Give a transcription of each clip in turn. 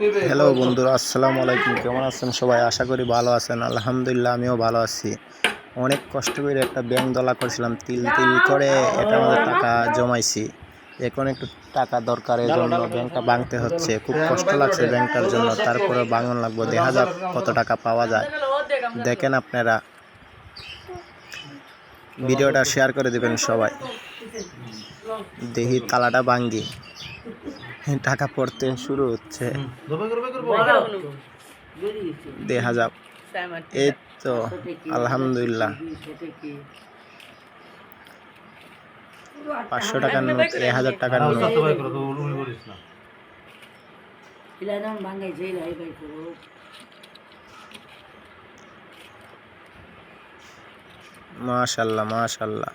Hello বন্ধুরা আসসালামু আলাইকুম। কেমন আছেন সবাই? আশা করি ভালো আছেন। আলহামদুলিল্লাহ আমিও ভালো আছি। অনেক কষ্ট করে একটা ব্যাংক দলা করেছিলাম তিল তিল করে এটা আমাদের টাকা জমাইছি। এখন একটু টাকা দরকারের জন্য ব্যাংকটা ভাঙতে হচ্ছে। খুব কষ্ট লাগছে ব্যাংকটার জন্য। তারপরে ভাঙন লাগবে। দেখা যাক কত টাকা পাওয়া যায়। দেখেন আপনারা। ভিডিওটা শেয়ার করে দেবেন সবাই। দেখি তালাটা ভাঙ্গি। টাকা পড়তে শুরু হচ্ছে। দেখা যাক এই তো আলহামদুলিল্লাহ। পাঁচশো টাকার নোট এক হাজার টাকার নোট। ভাঙাই যাই লাই মাশাল্লাহ মাশাল্লাহ।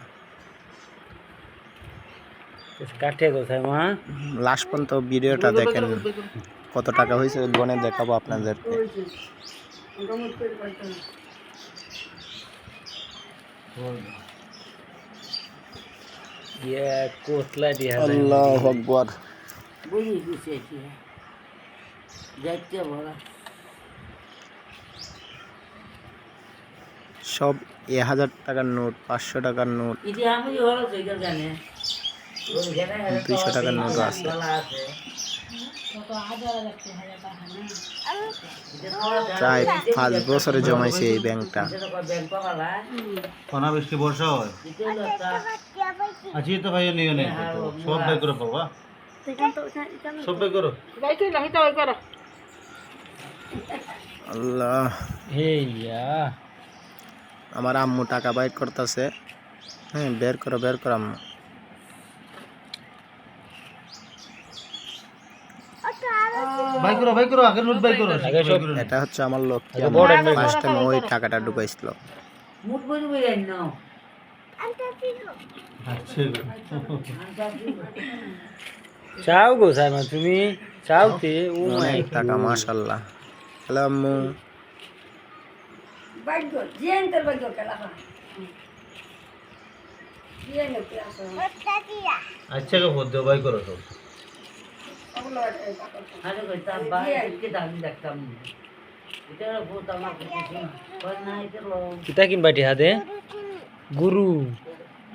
কাঠে কোথায় মা? লাস্ট পর্যন্ত ভিডিওটা দেখেন। কত টাকা হয়েছে গনে দেখাবো আপনাদেরকে। ইয়ে আল্লাহ আকবর। সব এ হাজার টাকার নোট পাঁচশো টাকার নোট। দুইশো টাকার নোটও আছে। প্রায় পাঁচ বছরে জমাইছে এই ব্যাংকটা। বৃষ্টি বর্ষা হয় আছি তো ভাই নেই। সব বাই করো বাবা সব বাই করো। আল্লাহ। আমার আম্মু টাকা বাইর করতেছে। হ্যাঁ বের করো বের করো আম্মু। বাই করো বাই করো নোট বাই করো। এটা হচ্ছে আমার লক্ষ্য আগে ফার্স্ট টাইম ওই টাকাটা ঢুকাইছিল। মুট বই বই আইন নাও আচ্ছা চাও কোথায় মা তুমি চাওতে ও মাই টাকা মাশাল্লাহ হ্যালো আম্মু। হয়। ক্লাস আচ্ছা বলতে বাই করো সব। আরে দাম দেখতাম না। এটা লো। কিতা কিনবা টি হাতে? গুরু।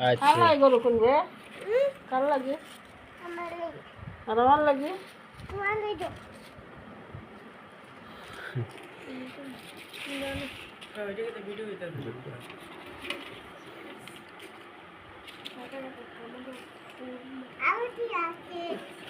আচ্ছা। গরু কিনবে কার লাগে? আর আমার লাগে?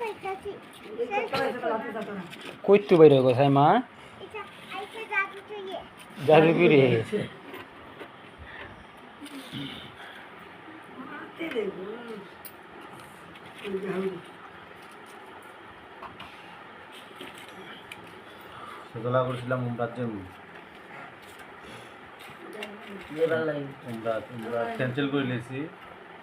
বদলে বদলে দেওয়া লাগে বাই করো বাই করো এটা আছে কই তো বাইরে কোথায় মা জাদুগিরি সেগুলা করছিলাম উমরার জন্য উমরা উমরা ক্যান্সেল করে নিয়েছি।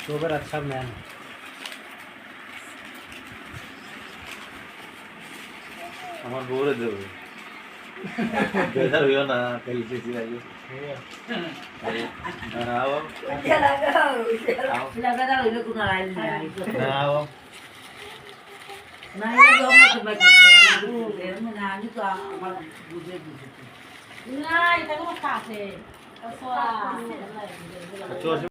না আই লাগে করে সুগার আচ্ছা ম্যাম আমার বউরে দেবে বেজার হইও না তেল বেশি লাগে আও লাগা দাও এটা কোন আইল না আও না এটা জমা তো বাই করতে না আমি তো আমার বুঝে বুঝে না এটা কোনো কাছে চল